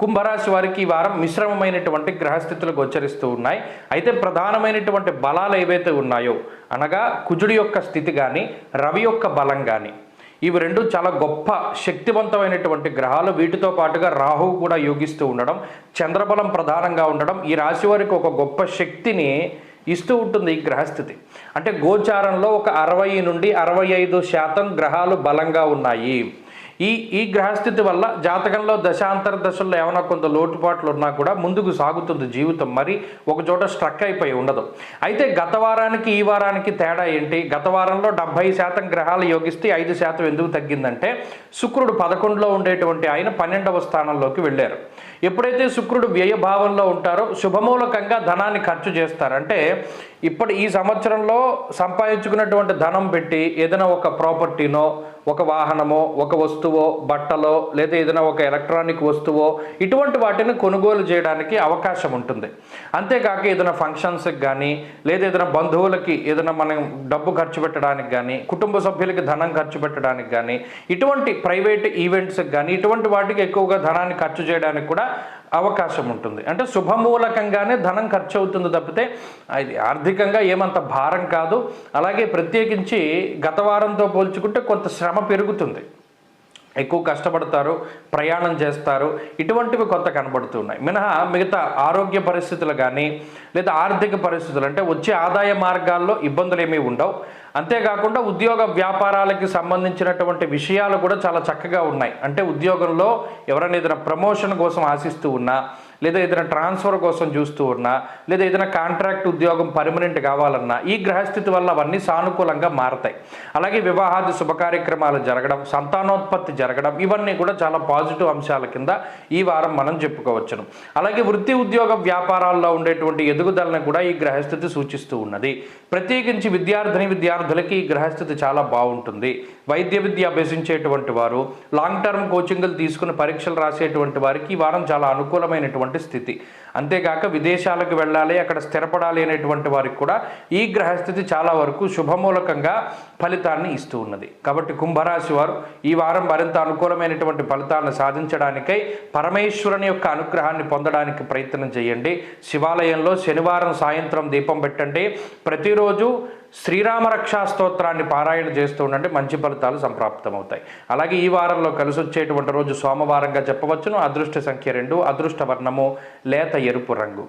కుంభరాశి వారికి ఈ వారం మిశ్రమమైనటువంటి గ్రహస్థితులు గోచరిస్తూ ఉన్నాయి. అయితే ప్రధానమైనటువంటి బలాలు ఏవైతే ఉన్నాయో అనగా కుజుడి యొక్క స్థితి కానీ రవి యొక్క బలం కానీ ఇవి రెండు చాలా గొప్ప శక్తివంతమైనటువంటి గ్రహాలు. వీటితో పాటుగా రాహువు కూడా యోగిస్తూ ఉండడం చంద్రబలం ప్రధానంగా ఉండడం ఈ రాశి వారికి ఒక గొప్ప శక్తిని ఇస్తూ ఉంటుంది ఈ గ్రహస్థితి. అంటే గోచారంలో ఒక అరవై నుండి అరవై ఐదు శాతం గ్రహాలు బలంగా ఉన్నాయి. ఈ ఈ గ్రహస్థితి వల్ల జాతకంలో దశాంతర దశల్లో ఏమైనా కొంత లోటుపాట్లు ఉన్నా కూడా ముందుకు సాగుతుంది జీవితం. మరి ఒక చోట స్ట్రక్ అయిపోయి ఉండదు. అయితే గత వారానికి ఈ వారానికి తేడా ఏంటి? గత వారంలో డెబ్బై శాతం గ్రహాలు యోగిస్తే ఐదు శాతం ఎందుకు తగ్గిందంటే శుక్రుడు పదకొండులో ఉండేటువంటి ఆయన పన్నెండవ స్థానంలోకి వెళ్ళారు. ఎప్పుడైతే శుక్రుడు వ్యయభావంలో ఉంటారో శుభమూలకంగా ధనాన్ని ఖర్చు చేస్తారంటే ఇప్పటి ఈ సంవత్సరంలో సంపాదించుకున్నటువంటి ధనం పెట్టి ఏదైనా ఒక ప్రాపర్టీనో ఒక వాహనమో ఒక వస్తువో బట్టలో లేదా ఏదైనా ఒక ఎలక్ట్రానిక్ వస్తువో ఇటువంటి వాటిని కొనుగోలు చేయడానికి అవకాశం ఉంటుంది. అంతేకాక ఏదైనా ఫంక్షన్స్కి కానీ లేదా ఏదైనా బంధువులకి ఏదైనా మనం డబ్బు ఖర్చు పెట్టడానికి కానీ కుటుంబ సభ్యులకి ధనం ఖర్చు పెట్టడానికి కానీ ఇటువంటి ప్రైవేట్ ఈవెంట్స్కి కానీ ఇటువంటి వాటికి ఎక్కువగా ధనాన్ని ఖర్చు చేయడానికి కూడా అవకాశం ఉంటుంది. అంటే శుభమూలకంగానే ధనం ఖర్చు అవుతుంది తప్పితే అది ఆర్థికంగా ఏమంత భారం కాదు. అలాగే ప్రత్యేకించి గత వారంతో పోల్చుకుంటే కొంత శ్రమ పెరుగుతుంది. ఎక్కువ కష్టపడతారు ప్రయాణం చేస్తారు. ఇటువంటివి కొంత కనబడుతున్నాయి మినహా మిగతా ఆరోగ్య పరిస్థితులు కానీ లేదా ఆర్థిక పరిస్థితులు అంటే వచ్చే ఆదాయ మార్గాల్లో ఇబ్బందులు ఏమీ ఉండవు. అంతేకాకుండా ఉద్యోగ వ్యాపారాలకి సంబంధించినటువంటి విషయాలు కూడా చాలా చక్కగా ఉన్నాయి. అంటే ఉద్యోగంలో ఎవరైనా ఏదైనా ప్రమోషన్ కోసం ఆశిస్తూ ఉన్నా లేదా ఏదైనా ట్రాన్స్ఫర్ కోసం చూస్తూ ఉన్నా లేదా ఏదైనా కాంట్రాక్ట్ ఉద్యోగం పర్మనెంట్ కావాలన్నా ఈ గ్రహస్థితి వల్ల అవన్నీ సానుకూలంగా మారతాయి. అలాగే వివాహాది శుభకార్యక్రమాలు జరగడం సంతానోత్పత్తి జరగడం ఇవన్నీ కూడా చాలా పాజిటివ్ అంశాల కింద ఈ వారం మనం చెప్పుకోవచ్చును. అలాగే వృత్తి ఉద్యోగ వ్యాపారాల్లో ఉండేటువంటి ఎదుగుదలను కూడా ఈ గ్రహస్థితి సూచిస్తూ ఉన్నది. ప్రత్యేకించి విద్యార్థిని విద్యార్థులకి ఈ గ్రహస్థితి చాలా బాగుంటుంది. వైద్య విద్య అభ్యసించేటువంటి వారు లాంగ్ టర్మ్ కోచింగ్లు తీసుకుని పరీక్షలు రాసేటువంటి వారికి ఈ వారం చాలా అనుకూలమైనటువంటి స్థితి. అంతేకాక విదేశాలకు వెళ్ళాలి అక్కడ స్థిరపడాలి అనేటువంటి వారికి కూడా ఈ గ్రహస్థితి చాలా వరకు శుభమూలకంగా ఫలితాన్ని ఇస్తూ ఉన్నది. కాబట్టి కుంభరాశి వారు ఈ వారం మరింత అనుకూలమైనటువంటి ఫలితాలను సాధించడానికై పరమేశ్వరుని యొక్క అనుగ్రహాన్ని పొందడానికి ప్రయత్నం చేయండి. శివాలయంలో శనివారం సాయంత్రం దీపం పెట్టండి. ప్రతిరోజు శ్రీరామ రక్షా స్తోత్రాన్ని పారాయణ చేస్తూ ఉండండి మంచి ఫలితాలు సంప్రాప్తమవుతాయి. అలాగే ఈ వారంలో కలిసి వచ్చేటువంటి రోజు సోమవారంగా చెప్పవచ్చును అదృష్ట సంఖ్య రెండు అదృష్ట వర్ణము లేత ఎరుపు రంగు.